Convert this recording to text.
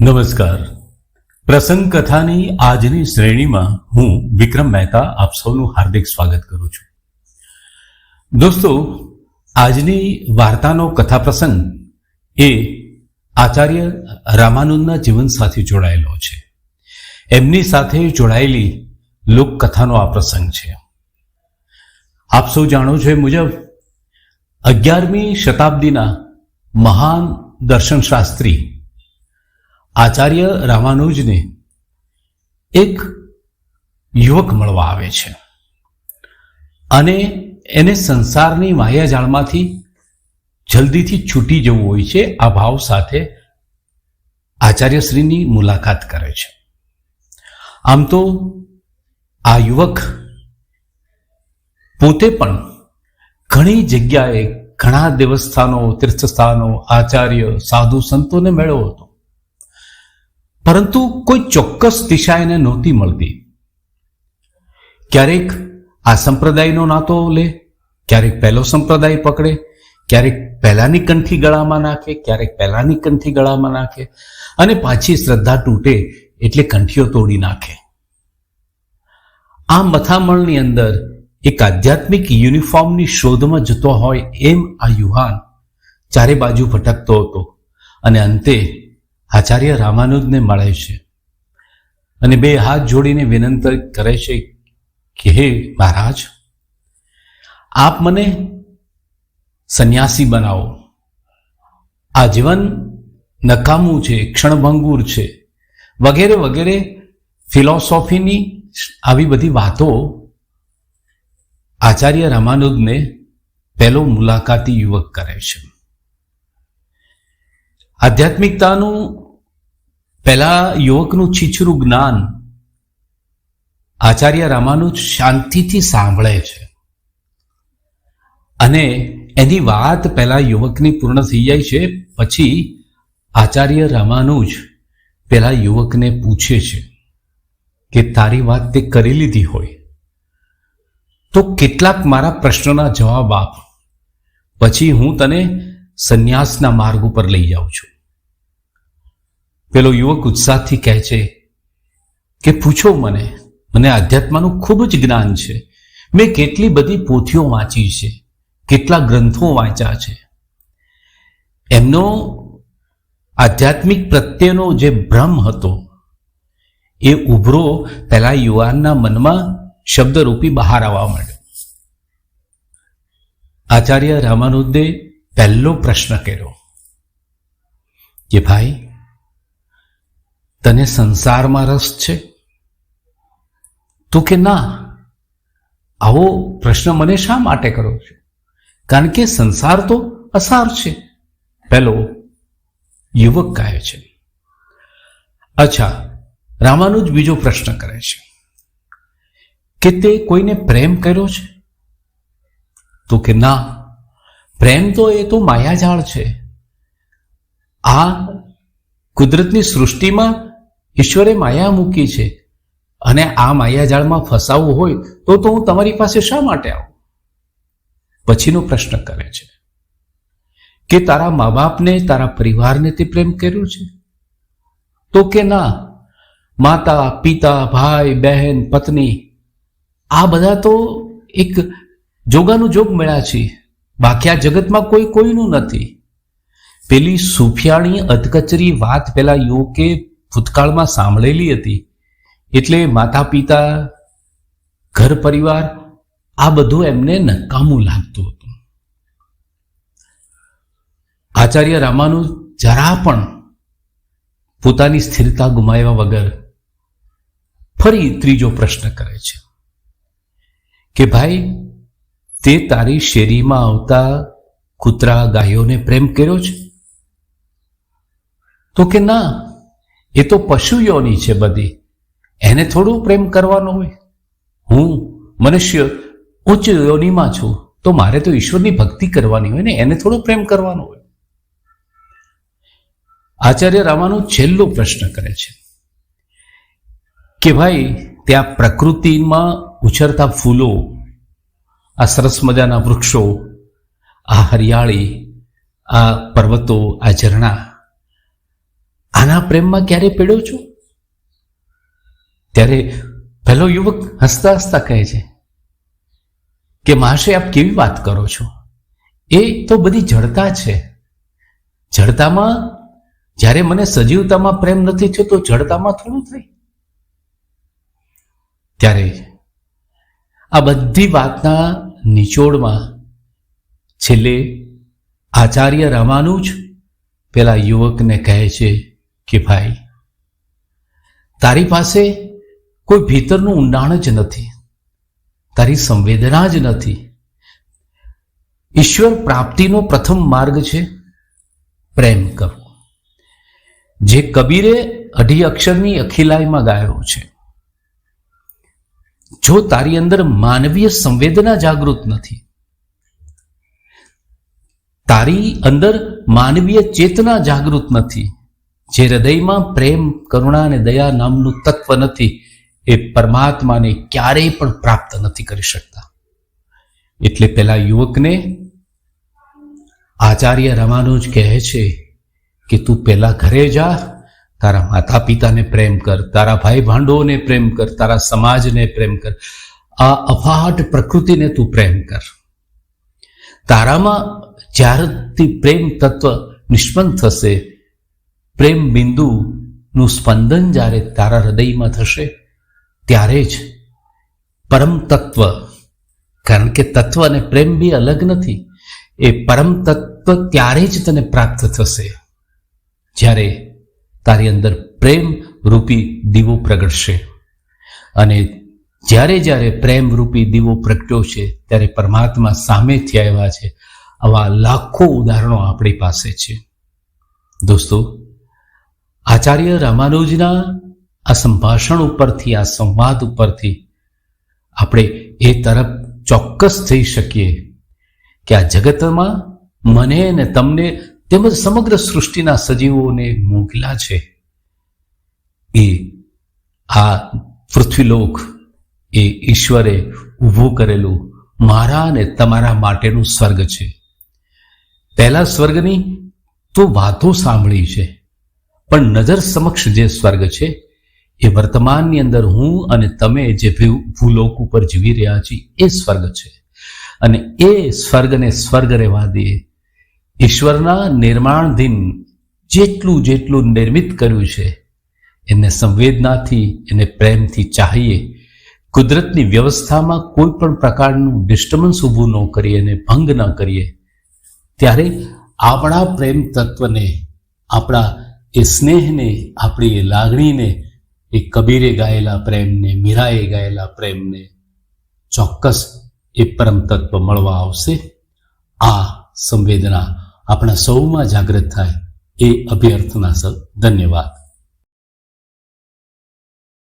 નમસ્કાર. પ્રસંગ કથાની આજની શ્રેણીમાં હું વિક્રમ મહેતા આપ સૌનું હાર્દિક સ્વાગત કરું છું. દોસ્તો, આજની વાર્તાનો કથા પ્રસંગ એ આચાર્ય રામાનંદના જીવન સાથે જોડાયેલો છે. એમની સાથે જોડાયેલી લોકકથાનો આ પ્રસંગ છે. આપ સૌ જાણો છો એ મુજબ, અગિયારમી શતાબ્દીના મહાન દર્શનશાસ્ત્રી આચાર્ય રામાનુજને એક યુવક મળવા આવે છે. અને એને સંસારની માયાજાળમાંથી જલ્દીથી છૂટી જવું હોય છે. આ ભાવ સાથે આચાર્યશ્રીની મુલાકાત કરે છે. આમ તો આ યુવક પોતે પણ ઘણી જગ્યાએ ઘણા દેવસ્થાનો, તીર્થસ્થાનો, આચાર્ય, સાધુ સંતોને મેળવ્યો હતો. પરંતુ કોઈ ચોક્કસ દિશા એને નહોતી મળતી. ક્યારેક આ સંપ્રદાયનો નાતો લે, ક્યારેક પહેલો સંપ્રદાય પકડે, ક્યારેક પહેલાની કંઠી ગળામાં નાખે, ક્યારેક પહેલાની કંઠી ગળામાં નાખે, અને પાછી શ્રદ્ધા તૂટે એટલે કંઠીઓ તોડી નાખે. આ મથામણની અંદર એક આધ્યાત્મિક યુનિફોર્મની શોધમાં જતો હોય એમ આ યુવાન ચારે બાજુ ભટકતો હતો અને અંતે આચાર્ય રામાનુજને મળે છે. અને બે હાથ જોડીને વિનંતી કરે છે કે, હે મહારાજ, આપ મને સંન્યાસી બનાવો. આ જીવન નકામું છે, ક્ષણભંગુર છે. વગેરે વગેરે ફિલોસોફીની આવી બધી વાતો આચાર્ય રામાનુજને પહેલો મુલાકાતી યુવક કરે છે. આધ્યાત્મિકતાનું પહેલા યુવકનું છીછરું જ્ઞાન આચાર્ય રામાનુજ શાંતિથી સાંભળે છે. અને એની વાત પહેલા યુવકની પૂર્ણ થઈ જાય છે, પછી આચાર્ય રામાનુજ પેલા યુવકને પૂછે છે કે તારી વાત તે કરી લીધી હોય. તો કેટલાક મારા પ્રશ્નોના જવાબ આપ. પછી હું તને સંન્યાસના માર્ગ ઉપર લઈ જાઉં છું. પેલો યુવક ઉત્સાહથી કહે છે કે પૂછો મને મને આધ્યાત્માનું ખૂબ જ જ્ઞાન છે. મેં કેટલી બધી પોથીઓ વાંચી છે, કેટલા ગ્રંથો વાંચ્યા છે. એમનો આધ્યાત્મિક પ્રત્યેનો જે ભ્રમ હતો, એ ઉભરો પહેલા યુવાનના મનમાં શબ્દરૂપી બહાર આવવા માંડ્યો. આચાર્ય રામાનુદે પહેલો પ્રશ્ન કર્યો કે ભાઈ તને સંસારમાં રસ છે? તો કે ના? આવો પ્રશ્ન મને શા માટે કરો છો? કારણ કે સંસાર તો અસાર છે. પહેલો યુવક ગાય છે. અચ્છા રામાનુજ બીજો પ્રશ્ન કરે છે. કે તે કોઈને પ્રેમ કર્યો છે? તો કે ના, પ્રેમ તો એ તો માયાજાળ છે. આ કુદરતની સૃષ્ટિમાં ઈશ્વરે માયા મૂકી છે. અને આ માયાજાળમાં ફસાવવું હોય તો તો હું તમારી પાસે શા માટે આવું? પછીનો પ્રશ્ન કરે છે. કે તારા મા બાપને તારા પરિવારને તે પ્રેમ કર્યો છે? તો કે ના, માતા, પિતા, ભાઈ, બહેન, પત્ની, આ બધા તો એક જોગાનું જોગ મળ્યા છે. બાકી આ જગતમાં કોઈ કોઈનું નથી. પેલી સુફિયાણી અધકચરી વાત પેલા યુવકે ભૂતકાળમાં સાંભળેલી હતી. એટલે માતા પિતા ઘર પરિવાર આ બધું એમને નકામું લાગતું હતું. આચાર્ય રામાનું જરા પણ પોતાની સ્થિરતા ગુમાવ્યા વગર ફરી ત્રીજો પ્રશ્ન કરે છે. કે ભાઈ, તે તારી શેરીમાં આવતા કૂતરા ગાયોને પ્રેમ કર્યો છે? તો કે ના એ તો પશુ યોની છે બધી. એને થોડું પ્રેમ કરવાનો હોય. હું મનુષ્ય ઉચ્ચ યોનીમાં છું, તો મારે તો ઈશ્વરની ભક્તિ કરવાની હોય ને, એને થોડું પ્રેમ કરવાનો હોય. આચાર્ય રામાનું છેલ્લો પ્રશ્ન કરે છે કે ભાઈ, ત્યાં પ્રકૃતિમાં ઉછરતા ફૂલો, આ સરસ મજાના વૃક્ષો, આ હરિયાળી, આ પર્વતો, આ ઝરણા આના પ્રેમમાં ક્યારે પીડો છો? ત્યારે પહેલો યુવક હસતા હસતા કહે છે કે, માશે, આપ કેવી વાત કરો છો? એ તો બધી જડતા છે. જડતામાં જ્યારે મને સજીવતામાં પ્રેમ નથી થયો, તો જડતામાં થોડું થઈ ત્યારે આ બધી વાતના નિચોડમાં છેલ્લે આચાર્ય રામાનુજ પેલા યુવકને કહે છે કે ભાઈ, તારી પાસે કોઈ ભીતરનું ઊંડાણ જ નથી. તારી સંવેદના જ નથી. ઈશ્વર પ્રાપ્તિનો પ્રથમ માર્ગ છે પ્રેમ કરવો. જે કબીરે અઢી અક્ષરની અખિલાઈમાં ગાયો છે. જો તારી અંદર માનવીય સંવેદના જાગૃત નથી, તારી અંદર માનવીય ચેતના જાગૃત નથી જે હૃદયમાં પ્રેમ, કરુણા અને દયા નામનું તત્વ નથી, એ પરમાત્માને ક્યારેય પણ પ્રાપ્ત નથી કરી શકતા. એટલે પેલા યુવકને આચાર્ય રામાનુજ કહે છે કે, તું પેલા ઘરે જા, તારા માતા પિતાને પ્રેમ કર, તારા ભાઈ ભાંડોને પ્રેમ કર, તારા સમાજને પ્રેમ કર, આ અફાટ પ્રકૃતિને તું પ્રેમ કર. તારામાં જ્યારથી પ્રેમ તત્વ નિષ્પન્ન થશે પ્રેમ બિંદુનું સ્પંદન જ્યારે તારા હૃદયમાં થશે, ત્યારે જ પરમ તત્વ કારણ કે તત્વ અને પ્રેમ બી અલગ નથી, એ પરમ તત્વ ત્યારે જ તને પ્રાપ્ત થશે, જ્યારે તારી અંદર પ્રેમ રૂપી દીવો પ્રગટશે. અને જ્યારે જ્યારે પ્રેમ રૂપી દીવો પ્રગટ્યો છે, ત્યારે પરમાત્મા સામેથી આવ્યા છે, આવા લાખો ઉદાહરણો આપણી પાસે છે. દોસ્તો આચાર્ય રામાનુજના આ સંભાષણ ઉપરથી, આ સંવાદ ઉપરથી આપણે એ તરફ ચોક્કસ થઈ શકીએ કે આ જગતમાં મને ને તમને તેમજ સમગ્ર સૃષ્ટિના સજીવોને મોકલા છે. એ આ પૃથ્વીલોક એ ઈશ્વરે ઊભું કરેલું મારા અને તમારા માટેનું સ્વર્ગ છે. પહેલા સ્વર્ગની તો વાતો સાંભળી છે. પણ નજર સમક્ષ જે સ્વર્ગ છે, એ વર્તમાનની અંદર હું અને તમે જે ભૂલોક ઉપર જીવી રહ્યા છીએ, એ સ્વર્ગ છે. અને એ સ્વર્ગને સ્વર્ગ રહેવા દે. ઈશ્વરના નિર્માણધીન જેટલું જેટલું નિર્મિત કર્યું છે, એને સંવેદનાથી, એને પ્રેમથી ચાહીએ. કુદરતની વ્યવસ્થામાં કોઈ પણ પ્રકારનું ડિસ્ટર્બન્સ ઊભું ન કરીએ અને ભંગ ન કરીએ. ત્યારે આપણા પ્રેમ તત્વને, આપણા એ સ્નેહને, આપણી એ લાગણીને, એ કબીરે ગાયેલા પ્રેમને, મીરાએ ગાયેલા પ્રેમને ચોક્કસ એ પરમ તત્વ મળવા આવશે. આ સંવેદના આપણા સૌમાં જાગૃત થાય એ અભ્યર્થના સર ધન્યવાદ.